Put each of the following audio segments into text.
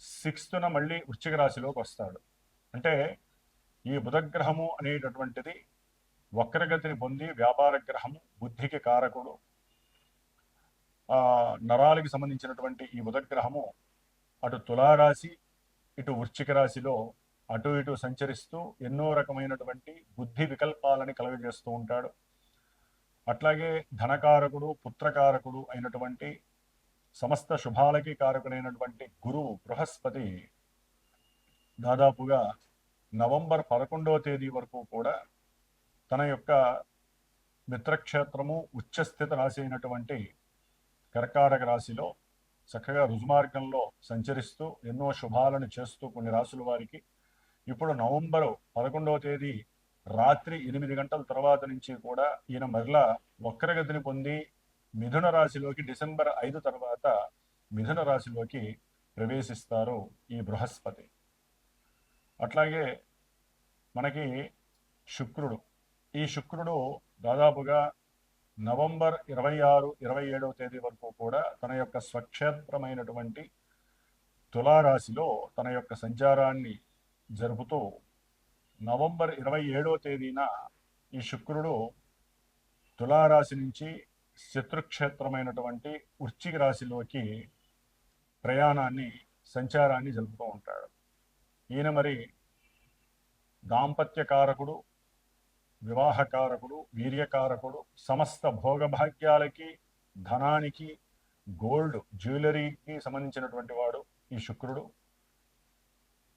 సిక్స్త్న మళ్ళీ వృశ్చిక రాశిలోకి వస్తాడు. అంటే ఈ బుధగ్రహము అనేటటువంటిది వక్రగతిని పొంది వ్యాపార గ్రహము బుద్ధికి కారకుడు నరాలకి సంబంధించినటువంటి ఈ బుధగ్రహము అటు తులారాశి ఇటు వృశ్చిక రాశిలో అటు ఇటు సంచరిస్తూ ఎన్నో రకమైనటువంటి బుద్ధి వికల్పాలని కలుగజేస్తూ ఉంటాడు. అట్లాగే ధనకారకుడు పుత్రకారకుడు అయినటువంటి సమస్త శుభాలకి కారకుడైనటువంటి గురువు బృహస్పతి దాదాపుగా నవంబర్ పదకొండవ తేదీ వరకు కూడా తన యొక్క మిత్రక్షేత్రము ఉచ్చస్థిత రాశి అయినటువంటి కర్కాటక రాశిలో చక్కగా రుజుమార్గంలో సంచరిస్తూ ఎన్నో శుభాలను చేస్తూ కొన్ని రాసుల వారికి ఇప్పుడు నవంబరు పదకొండవ తేదీ రాత్రి ఎనిమిది గంటల తర్వాత నుంచి కూడా ఈయన మరలా వక్రగతిని పొంది మిథున రాశిలోకి డిసెంబర్ ఐదు తర్వాత మిథున రాశిలోకి ప్రవేశిస్తారు ఈ బృహస్పతి. అట్లాగే మనకి శుక్రుడు. ఈ శుక్రుడు దాదాపుగా నవంబర్ ఇరవై ఆరు ఇరవై ఏడవ తేదీ వరకు కూడా తన యొక్క స్వక్షేత్రమైనటువంటి తులారాశిలో తన యొక్క సంచారాన్ని జరుపుతూ నవంబర్ ఇరవై ఏడవ తేదీన ఈ శుక్రుడు తులారాశి నుంచి శత్రుక్షేత్రమైనటువంటి వృశ్చిక రాశిలోకి ప్రయాణాన్ని సంచారాన్ని జరుపుతూ ఉంటాడు. ఈయన మరి దాంపత్యకారకుడు వివాహకారకుడు వీర్యకారకుడు సమస్త భోగభాగ్యాలకి ధనానికి గోల్డ్ జ్యువెలరీకి సంబంధించినటువంటి వాడు ఈ శుక్రుడు.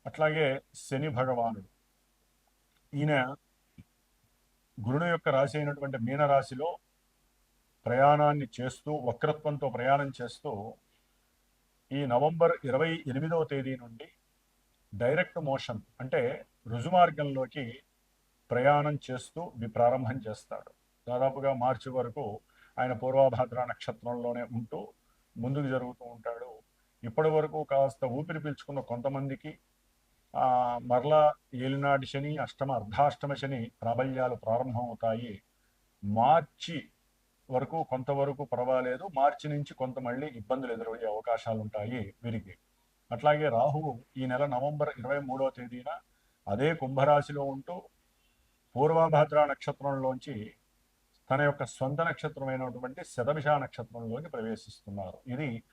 అట్లాగే శని భగవానుడు. ఈయన గురుడు యొక్క రాశి అయినటువంటి మీనరాశిలో ప్రయాణాన్ని చేస్తూ వక్రత్వంతో ప్రయాణం చేస్తూ ఈ నవంబర్ ఇరవై ఎనిమిదవ తేదీ నుండి డైరెక్ట్ మోషన్ అంటే రుజుమార్గంలోకి ప్రయాణం చేస్తూ ప్రారంభం చేస్తాడు. దాదాపుగా మార్చి వరకు ఆయన పూర్వభాద్ర నక్షత్రంలోనే ఉంటూ ముందుకు జరుగుతూ ఉంటాడు. ఇప్పటి వరకు కాస్త ఊపిరి పీల్చుకున్న కొంతమందికి మరలా ఏలినాటి శని అష్టమ అర్ధాష్టమ శని ప్రాబల్యాలు ప్రారంభమవుతాయి. మార్చి వరకు కొంతవరకు పర్వాలేదు. మార్చి నుంచి కొంత మళ్ళీ ఇబ్బందులు ఎదురయ్యే అవకాశాలు ఉంటాయి వీరికి. అట్లాగే రాహువు ఈ నెల నవంబర్ ఇరవై మూడవ తేదీన అదే కుంభరాశిలో ఉంటూ పూర్వభద్ర నక్షత్రంలోంచి తన యొక్క సొంత నక్షత్రమైనటువంటి శతభిష నక్షత్రంలోకి ప్రవేశిస్తున్నారు. ఇది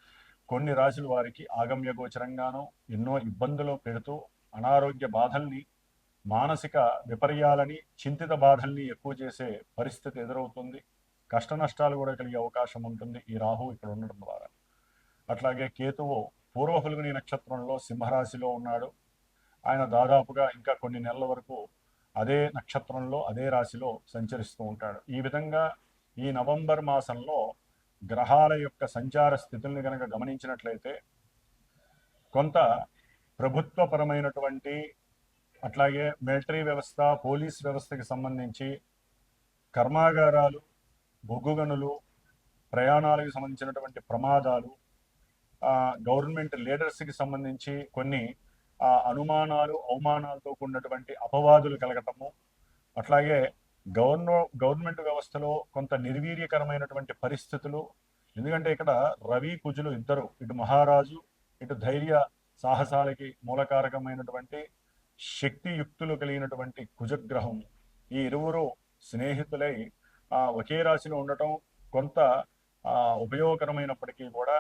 కొన్ని రాశుల వారికి ఆగమ్య గోచరంగానూ ఎన్నో ఇబ్బందులు పెడుతూ అనారోగ్య బాధల్ని మానసిక విపర్యాలని చింతిత బాధల్ని ఎక్కువ చేసే పరిస్థితి ఎదురవుతుంది. కష్ట నష్టాలు కూడా కలిగే అవకాశం ఉంటుంది. ఈ రాహు ఇక్కడ ఉండడం ద్వారా. అట్లాగే కేతువు పూర్వఫుల్గుని నక్షత్రంలో సింహరాశిలో ఉన్నాడు. ఆయన దాదాపుగా ఇంకా కొన్ని నెలల వరకు అదే నక్షత్రంలో అదే రాశిలో సంచరిస్తూ ఉంటాడు. ఈ విధంగా ఈ నవంబర్ మాసంలో గ్రహాల యొక్క సంచార స్థితుల్ని కనుక గమనించినట్లయితే కొంత ప్రభుత్వపరమైనటువంటి అట్లాగే మిలిటరీ వ్యవస్థ పోలీస్ వ్యవస్థకి సంబంధించి కర్మాగారాలు బొగ్గుగనులు ప్రయాణాలకు సంబంధించినటువంటి ప్రమాదాలు గవర్నమెంట్ లీడర్స్కి సంబంధించి కొన్ని అనుమానాలు అవమానాలతో కూడినటువంటి అపవాదులు కలగటము అట్లాగే గవర్న గవర్నమెంట్ వ్యవస్థలో కొంత నిర్వీర్యకరమైనటువంటి పరిస్థితులు ఎందుకంటే ఇక్కడ రవి కుజులు ఇద్దరు ఇటు మహారాజు ఇటు ధైర్య సాహసాలకి మూలకారకమైనటువంటి శక్తియుక్తులు కలిగినటువంటి కుజగ్రహం. ఈ ఇరువురు స్నేహితులై ఒకే రాశిలో ఉండటం కొంత ఉపయోగకరమైనప్పటికీ కూడా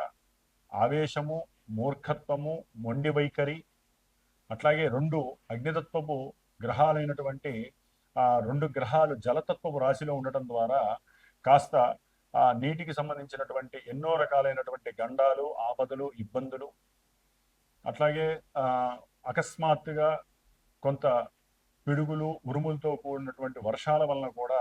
ఆవేశము మూర్ఖత్వము మొండి వైఖరి అట్లాగే రెండు అగ్నితత్వపు గ్రహాలైనటువంటి ఆ రెండు గ్రహాలు జలతత్వపు రాశిలో ఉండటం ద్వారా కాస్త ఆ నీటికి సంబంధించినటువంటి ఎన్నో రకాలైనటువంటి గండాలు ఆపదలు ఇబ్బందులు అట్లాగే ఆ అకస్మాత్తుగా కొంత పిడుగులు ఉరుములతో కూడినటువంటి వర్షాల వలన కూడా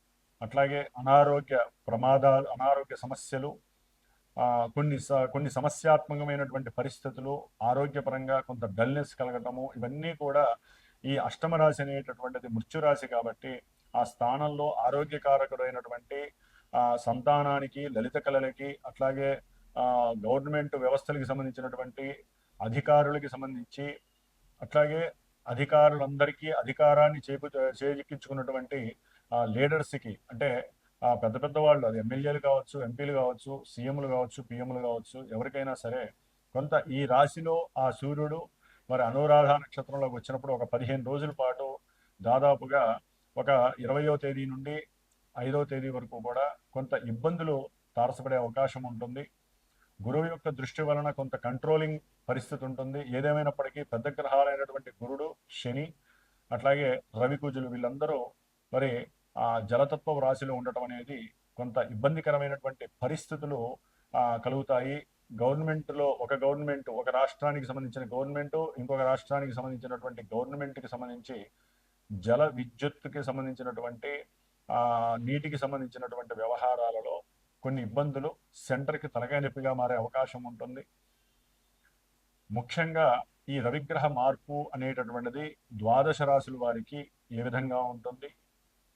అట్లాగే అనారోగ్య ప్రమాదాలు అనారోగ్య సమస్యలు కొన్ని కొన్ని సమస్యాత్మకమైనటువంటి పరిస్థితులు ఆరోగ్యపరంగా కొంత డల్నెస్ కలగటము ఇవన్నీ కూడా ఈ అష్టమ రాశి అనేటటువంటిది మృత్యురాశి కాబట్టి ఆ స్థానంలో ఆరోగ్యకారకుడైనటువంటి సంతానానికి లలిత కళలకి అట్లాగే గవర్నమెంట్ వ్యవస్థలకి సంబంధించినటువంటి అధికారులకి సంబంధించి అట్లాగే అధికారులందరికీ అధికారాన్ని చేపు చేజిక్కించుకున్నటువంటి లీడర్స్కి అంటే పెద్ద పెద్ద వాళ్ళు అది ఎమ్మెల్యేలు కావచ్చు ఎంపీలు కావచ్చు సీఎంలు కావచ్చు పిఎంలు కావచ్చు ఎవరికైనా సరే కొంత ఈ రాశిలో ఆ సూర్యుడు మరి అనురాధ నక్షత్రంలోకి వచ్చినప్పుడు ఒక పదిహేను రోజుల పాటు దాదాపుగా ఒక ఇరవయో తేదీ నుండి ఐదో తేదీ వరకు కూడా కొంత ఇబ్బందులు తారసపడే అవకాశం ఉంటుంది. గురువు యొక్క దృష్టి వలన కొంత కంట్రోలింగ్ పరిస్థితి ఉంటుంది. ఏదేమైనప్పటికీ పెద్ద గ్రహాలైనటువంటి గురుడు శని అట్లాగే రవికుజులు వీళ్ళందరూ మరి ఆ జలతత్వ రాశిలో ఉండటం అనేది కొంత ఇబ్బందికరమైనటువంటి పరిస్థితులు కలుగుతాయి. గవర్నమెంట్లో ఒక గవర్నమెంట్ ఒక రాష్ట్రానికి సంబంధించిన గవర్నమెంట్ ఇంకొక రాష్ట్రానికి సంబంధించినటువంటి గవర్నమెంట్కి సంబంధించి జల విద్యుత్కి సంబంధించినటువంటి నీటికి సంబంధించినటువంటి వ్యవహారాలలో కొన్ని ఇబ్బందులు సెంటర్కి తలకాయ నొప్పిగా మారే అవకాశం ఉంటుంది. ముఖ్యంగా ఈ రవిగ్రహ మార్పు అనేటటువంటిది ద్వాదశ రాశుల వారికి ఏ విధంగా ఉంటుంది?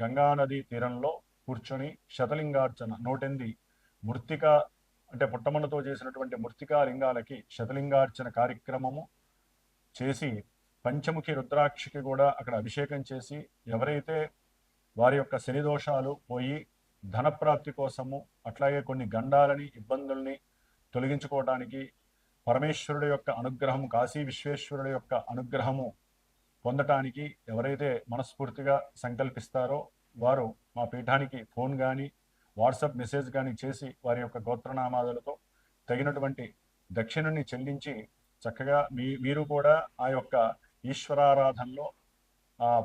గంగానది తీరంలో కూర్చొని శతలింగార్చన నోటెంది మృతిక అంటే పుట్టమన్నతో చేసినటువంటి మృతికా లింగాలకి శతలింగార్చన కార్యక్రమము చేసి పంచముఖి రుద్రాక్షికి కూడా అక్కడ అభిషేకం చేసి ఎవరైతే వారి యొక్క శని దోషాలు పోయి ధనప్రాప్తి కోసము అట్లాగే కొన్ని గండాలని ఇబ్బందుల్ని తొలగించుకోవడానికి పరమేశ్వరుడు యొక్క అనుగ్రహం కాశీ విశ్వేశ్వరుడు యొక్క అనుగ్రహము పొందటానికి ఎవరైతే మనస్ఫూర్తిగా సంకల్పిస్తారో వారు మా పీఠానికి ఫోన్ కానీ వాట్సాప్ మెసేజ్ కానీ చేసి వారి యొక్క గోత్రనామాదులతో తగినటువంటి దక్షిణని చెల్లించి చక్కగా మీ మీరు కూడా ఆ యొక్క ఈశ్వరారాధనలో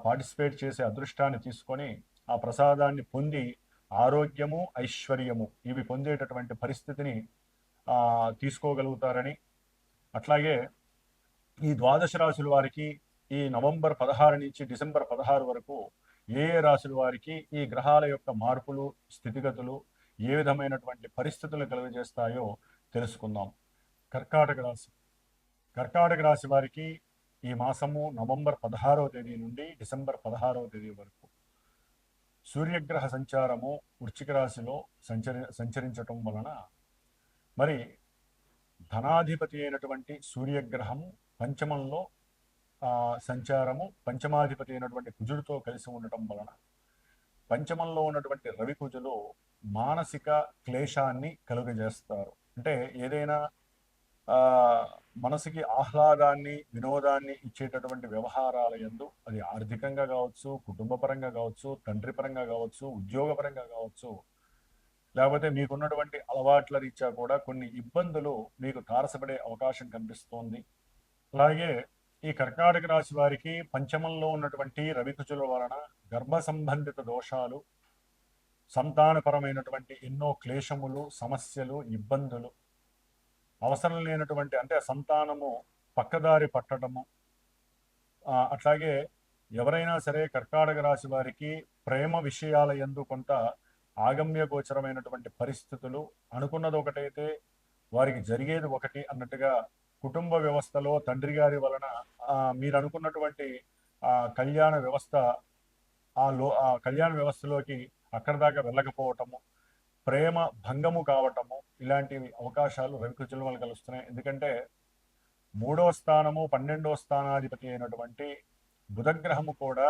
పార్టిసిపేట్ చేసే అదృష్టాన్ని తీసుకొని ఆ ప్రసాదాన్ని పొంది ఆరోగ్యము ఐశ్వర్యము ఇవి పొందేటటువంటి పరిస్థితిని తీసుకోగలుగుతారని. అట్లాగే ఈ ద్వాదశ రాశుల వారికి ఈ నవంబర్ పదహారు నుంచి డిసెంబర్ పదహారు వరకు ఏ ఏ రాశుల వారికి ఈ గ్రహాల యొక్క మార్పులు స్థితిగతులు ఏ విధమైనటువంటి పరిస్థితులు కలుగజేస్తాయో తెలుసుకుందాం. కర్కాటక రాశి. కర్కాటక రాశి వారికి ఈ మాసము నవంబర్ పదహారవ తేదీ నుండి డిసెంబర్ పదహారవ తేదీ వరకు సూర్యగ్రహ సంచారము వృచ్చిక రాశిలో సంచరి సంచరించటం వలన మరి ధనాధిపతి అయినటువంటి సూర్యగ్రహము పంచమంలో సంచారము పంచమాధిపతి అయినటువంటి కుజుడితో కలిసి ఉండటం వలన పంచమంలో ఉన్నటువంటి రవి కుజులు మానసిక క్లేశాన్ని కలుగజేస్తారు. అంటే ఏదైనా మనసుకి ఆహ్లాదాన్ని వినోదాన్ని ఇచ్చేటటువంటి వ్యవహారాల ఎందు అది ఆర్థికంగా కావచ్చు కుటుంబపరంగా కావచ్చు తండ్రి పరంగా కావచ్చు ఉద్యోగపరంగా కావచ్చు లేకపోతే మీకున్నటువంటి అలవాట్ల రీత్యా కూడా కొన్ని ఇబ్బందులు మీకు తారసపడే అవకాశం కనిపిస్తోంది. అలాగే ఈ కర్కాటక రాశి వారికి పంచమంలో ఉన్నటువంటి రవికుజుల వలన గర్భ సంబంధిత దోషాలు సంతానపరమైనటువంటి ఎన్నో క్లేశములు సమస్యలు ఇబ్బందులు అవసరం లేనటువంటి అంటే సంతానము పక్కదారి పట్టడము అట్లాగే ఎవరైనా సరే కర్కాటక రాశి వారికి ప్రేమ విషయాల ఎందు కొంత ఆగమ్య గోచరమైనటువంటి పరిస్థితులు అనుకున్నది ఒకటైతే వారికి జరిగేది ఒకటి అన్నట్టుగా కుటుంబ వ్యవస్థలో తండ్రి గారి వలన మీరు అనుకున్నటువంటి ఆ కళ్యాణ వ్యవస్థ ఆ లో ఆ కళ్యాణ వ్యవస్థలోకి అక్కడ దాకా వెళ్ళకపోవటము ప్రేమ భంగము కావటము ఇలాంటి అవకాశాలు రవికృతుల వల్ల కలుస్తున్నాయి. ఎందుకంటే మూడవ స్థానము పన్నెండో స్థానాధిపతి అయినటువంటి బుధగ్రహము కూడా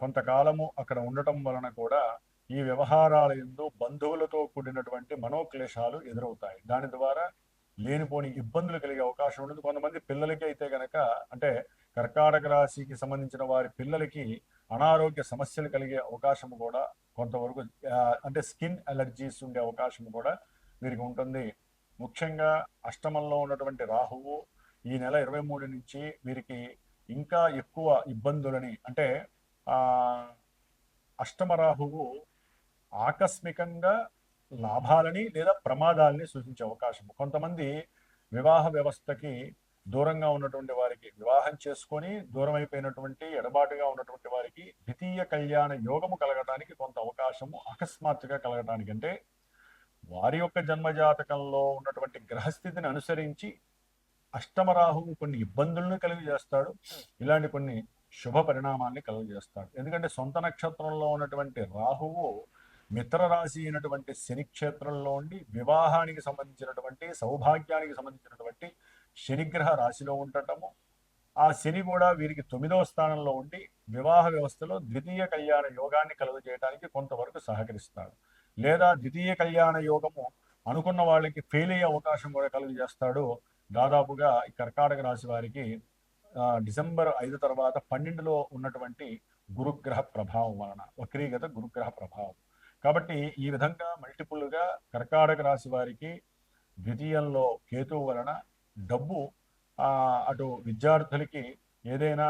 కొంతకాలము అక్కడ ఉండటం వలన కూడా ఈ వ్యవహారాల ఎందు బంధువులతో కూడినటువంటి మనోక్లేశాలు ఎదురవుతాయి. దాని ద్వారా లేనిపోని ఇబ్బందులు కలిగే అవకాశం ఉంటుంది కొంతమంది పిల్లలకి అయితే కనుక అంటే కర్కాటక రాశికి సంబంధించిన వారి పిల్లలకి అనారోగ్య సమస్యలు కలిగే అవకాశం కూడా కొంతవరకు అంటే స్కిన్ అలర్జీస్ ఉండే అవకాశం కూడా వీరికి ఉంటుంది. ముఖ్యంగా అష్టమంలో ఉన్నటువంటి రాహువు ఈ నెల ఇరవై మూడు నుంచి వీరికి ఇంకా ఎక్కువ ఇబ్బందులని అంటే అష్టమ రాహువు ఆకస్మికంగా లాభాలని లేదా ప్రమాదాలని సూచించే అవకాశం. కొంతమంది వివాహ వ్యవస్థకి దూరంగా ఉన్నటువంటి వారికి వివాహం చేసుకొని దూరం అయిపోయినటువంటి ఎడబాటుగా ఉన్నటువంటి వారికి ద్వితీయ కళ్యాణ యోగము కలగడానికి కొంత అవకాశము అకస్మాత్తుగా కలగటానికి అంటే వారి యొక్క జన్మజాతకంలో ఉన్నటువంటి గ్రహస్థితిని అనుసరించి అష్టమరాహువు కొన్ని ఇబ్బందులను కలుగజేస్తాడు ఇలాంటి కొన్ని శుభ పరిణామాన్ని కలుగజేస్తాడు. ఎందుకంటే సొంత నక్షత్రంలో ఉన్నటువంటి రాహువు మిత్ర రాశి అయినటువంటి శని క్షేత్రంలో ఉండి వివాహానికి సంబంధించినటువంటి సౌభాగ్యానికి సంబంధించినటువంటి శనిగ్రహ రాశిలో ఉండటము. ఆ శని కూడా వీరికి తొమ్మిదవ స్థానంలో ఉండి వివాహ వ్యవస్థలో ద్వితీయ కళ్యాణ యోగాన్ని కలుగజేయడానికి కొంతవరకు సహకరిస్తాడు. లేదా ద్వితీయ కళ్యాణ యోగము అనుకున్న వాళ్ళకి ఫెయిల్ అయ్యే అవకాశం కూడా కలుగజేస్తాడు. దాదాపుగా ఈ కర్కాటక రాశి వారికి డిసెంబర్ ఐదు తర్వాత పన్నెండులో ఉన్నటువంటి గురుగ్రహ ప్రభావం వలన వక్రీగత గురుగ్రహ ప్రభావం. కాబట్టి ఈ విధంగా మల్టిపుల్గా కర్కాటక రాశి వారికి ద్వితీయంలో కేతువు వలన డబ్బు అటు విద్యార్థులకి ఏదైనా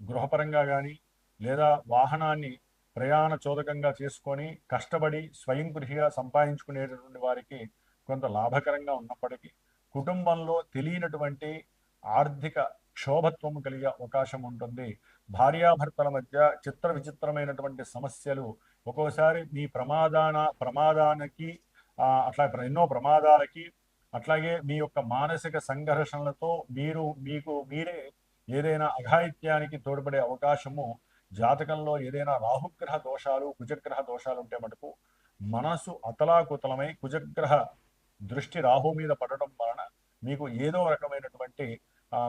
గృహపరంగా కానీ లేదా వాహనాన్ని ప్రయాణ చోదకంగా చేసుకొని కష్టపడి స్వయం కృషిగా సంపాదించుకునేటటువంటి వారికి కొంత లాభకరంగా ఉన్నప్పటికీ కుటుంబంలో తెలియనటువంటి ఆర్థిక క్షోభత్వం కలిగే అవకాశం ఉంటుంది. భార్యాభర్తల మధ్య చిత్ర విచిత్రమైనటువంటి సమస్యలు ఒక్కోసారి మీ ప్రమాదాన ప్రమాదానికి అట్లా ఎన్నో ప్రమాదాలకి అట్లాగే మీ యొక్క మానసిక సంఘర్షణలతో మీరు మీకు మీరే ఏదైనా అఘాయిత్యానికి తోడ్పడే అవకాశము జాతకంలో ఏదైనా రాహుగ్రహ దోషాలు కుజగ్రహ దోషాలు ఉంటే మటుకు మనసు అతలాకుతలమై కుజగ్రహ దృష్టి రాహు మీద పడటం వలన మీకు ఏదో రకమైనటువంటి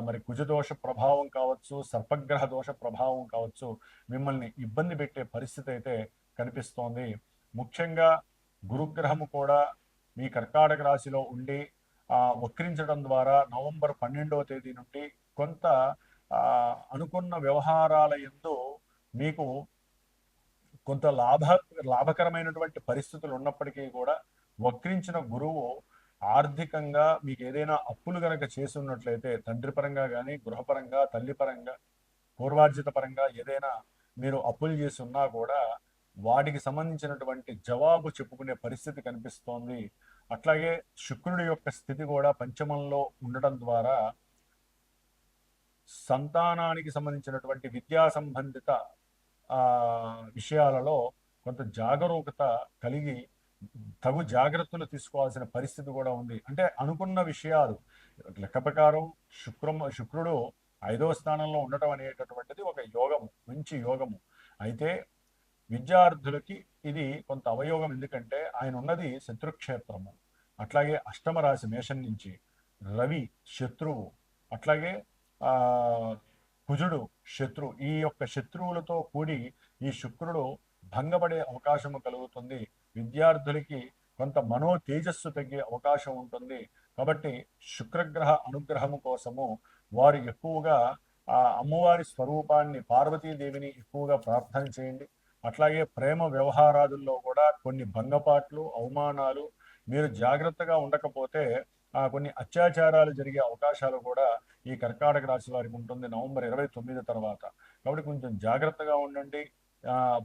మరి కుజదోష ప్రభావం కావచ్చు సర్పగ్రహ దోష ప్రభావం కావచ్చు మిమ్మల్ని ఇబ్బంది పెట్టే పరిస్థితి అయితే కనిపిస్తోంది. ముఖ్యంగా గురుగ్రహము కూడా మీ కర్కాటక రాశిలో ఉండి వక్రించడం ద్వారా నవంబర్ పన్నెండవ తేదీ నుండి కొంత అనుకున్న వ్యవహారాల ఎందు మీకు కొంత లాభ లాభకరమైనటువంటి పరిస్థితులు ఉన్నప్పటికీ కూడా వక్రించిన గురువు ఆర్థికంగా మీకు ఏదైనా అప్పులు కనుక చేసి ఉన్నట్లయితే తండ్రి పరంగా కానీ గృహపరంగా తల్లి పరంగా పూర్వార్జిత పరంగా ఏదైనా మీరు అప్పులు చేసి ఉన్నా కూడా వాటికి సంబంధించినటువంటి జవాబు చెప్పుకునే పరిస్థితి కనిపిస్తోంది. అట్లాగే శుక్రుడి యొక్క స్థితి కూడా పంచమంలో ఉండటం ద్వారా సంతానానికి సంబంధించినటువంటి విద్యా సంబంధిత ఆ విషయాలలో కొంత జాగరూకత కలిగి తగు జాగ్రత్తలు తీసుకోవాల్సిన పరిస్థితి కూడా ఉంది. అంటే అనుకున్న విషయాలు లెక్క ప్రకారం శుక్రం శుక్రుడు ఐదో స్థానంలో ఉండటం అనేటటువంటిది ఒక యోగము మంచి యోగము. అయితే విద్యార్థులకి ఇది కొంత అవయోగం. ఎందుకంటే ఆయన ఉన్నది శత్రుక్షేత్రము. అట్లాగే అష్టమ రాశి మేషం నుంచి రవి శత్రువు అట్లాగే ఆ కుజుడు శత్రు. ఈ యొక్క శత్రువులతో కూడి ఈ శుక్రుడు భంగపడే అవకాశము కలుగుతుంది. విద్యార్థులకి కొంత మనో తేజస్సు తగ్గే అవకాశం ఉంటుంది. కాబట్టి శుక్రగ్రహ అనుగ్రహము కోసము వారు ఎక్కువగా ఆ అమ్మవారి స్వరూపాన్ని పార్వతీదేవిని ఎక్కువగా ప్రార్థన చేయండి. అట్లాగే ప్రేమ వ్యవహారాదుల్లో కూడా కొన్ని భంగపాట్లు అవమానాలు మీరు జాగ్రత్తగా ఉండకపోతే ఆ కొన్ని అత్యాచారాలు జరిగే అవకాశాలు కూడా ఈ కర్కాటక రాశి వారికి ఉంటుంది నవంబర్ ఇరవై తొమ్మిది తర్వాత. కాబట్టి కొంచెం జాగ్రత్తగా ఉండండి.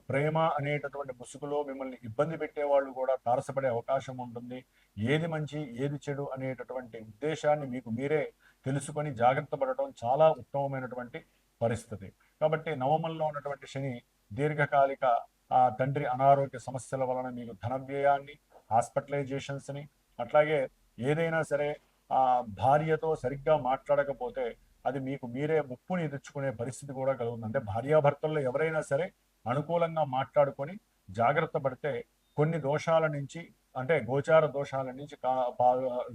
ప్రేమ అనేటటువంటి ముసుగులో మిమ్మల్ని ఇబ్బంది పెట్టే వాళ్ళు కూడా తారసపడే అవకాశం ఉంటుంది. ఏది మంచి ఏది చెడు అనేటటువంటి ఉద్దేశాన్ని మీకు మీరే తెలుసుకొని జాగ్రత్త పడటం చాలా ఉత్తమమైనటువంటి పరిస్థితి. కాబట్టి నవమంలో ఉన్నటువంటి శని దీర్ఘకాలిక ఆ తండ్రి అనారోగ్య సమస్యల వలన మీకు ధన వ్యయాన్ని హాస్పిటలైజేషన్స్ని అట్లాగే ఏదైనా సరే ఆ భార్యతో సరిగ్గా మాట్లాడకపోతే అది మీకు మీరే ముప్పుని తెచ్చుకునే పరిస్థితి కూడా కలుగుతుంది. అంటే భార్యాభర్తల్లో ఎవరైనా సరే అనుకూలంగా మాట్లాడుకొని జాగ్రత్త పడితే కొన్ని దోషాల నుంచి అంటే గోచార దోషాల నుంచి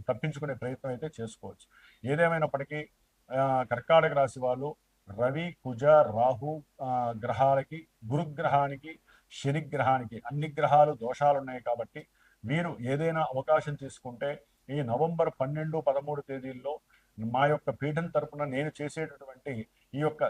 తప్పించుకునే ప్రయత్నం అయితే చేసుకోవచ్చు. ఏదేమైనప్పటికీ కర్కాటక రాశి వాళ్ళు రవి కుజ రాహు గ్రహాలకి గురుగ్రహానికి శని గ్రహానికి అన్ని గ్రహాలు దోషాలు ఉన్నాయి కాబట్టి మీరు ఏదైనా అవకాశం తీసుకుంటే ఈ నవంబర్ పన్నెండు పదమూడు తేదీల్లో మా యొక్క పీఠం తరపున నేను చేసేటటువంటి ఈ యొక్క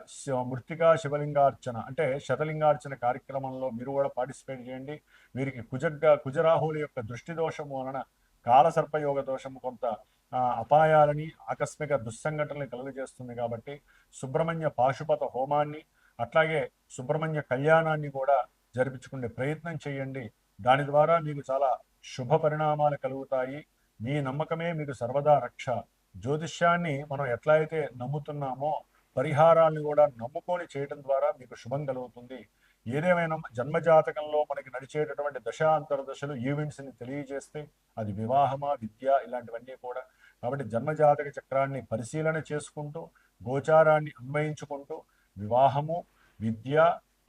మృతికా శివలింగార్చన అంటే శతలింగార్చన కార్యక్రమంలో మీరు కూడా పార్టిసిపేట్ చేయండి. వీరికి కుజగ్గా కుజరాహుల యొక్క దృష్టి దోషము వలన కాలసర్పయోగ దోషము కొంత అపాయాలని ఆకస్మిక దుస్సంఘటనలు కలుగజేస్తుంది కాబట్టి సుబ్రహ్మణ్య పాశుపత హోమాన్ని అట్లాగే సుబ్రహ్మణ్య కళ్యాణాన్ని కూడా జరిపించుకునే ప్రయత్నం చేయండి. దాని ద్వారా మీకు చాలా శుభ పరిణామాలు కలుగుతాయి. మీ నమ్మకమే మీకు సర్వదా రక్ష. జ్యోతిష్యాన్ని మనం ఎట్లా అయితే నమ్ముతున్నామో పరిహారాలను కూడా నమ్ముకొని చేయడం ద్వారా మీకు శుభం కలుగుతుంది. ఏదేమైనా జన్మజాతకంలో మనకి నడిచేటటువంటి దశాంతర దశలు ఈవెంట్స్ని తెలియజేస్తే అది వివాహమా విద్య ఇలాంటివన్నీ కూడా కాబట్టి జన్మజాతక చక్రాన్ని పరిశీలన చేసుకుంటూ గోచారాన్ని అన్వయించుకుంటూ వివాహము విద్య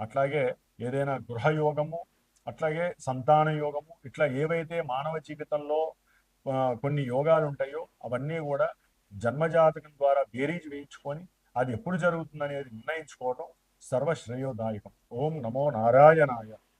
అట్లాగే ఏదైనా గృహయోగము అట్లాగే సంతాన యోగము ఇట్లా ఏవైతే మానవ జీవితంలో కొన్ని యోగాలు ఉంటాయో అవన్నీ కూడా జన్మజాతకం ద్వారా బేరీజ్ వేయించుకొని అది ఎప్పుడు జరుగుతుందనేది నిర్ణయించుకోవడం సర్వశ్రేయోదాయకం. ఓం నమో నారాయణాయ.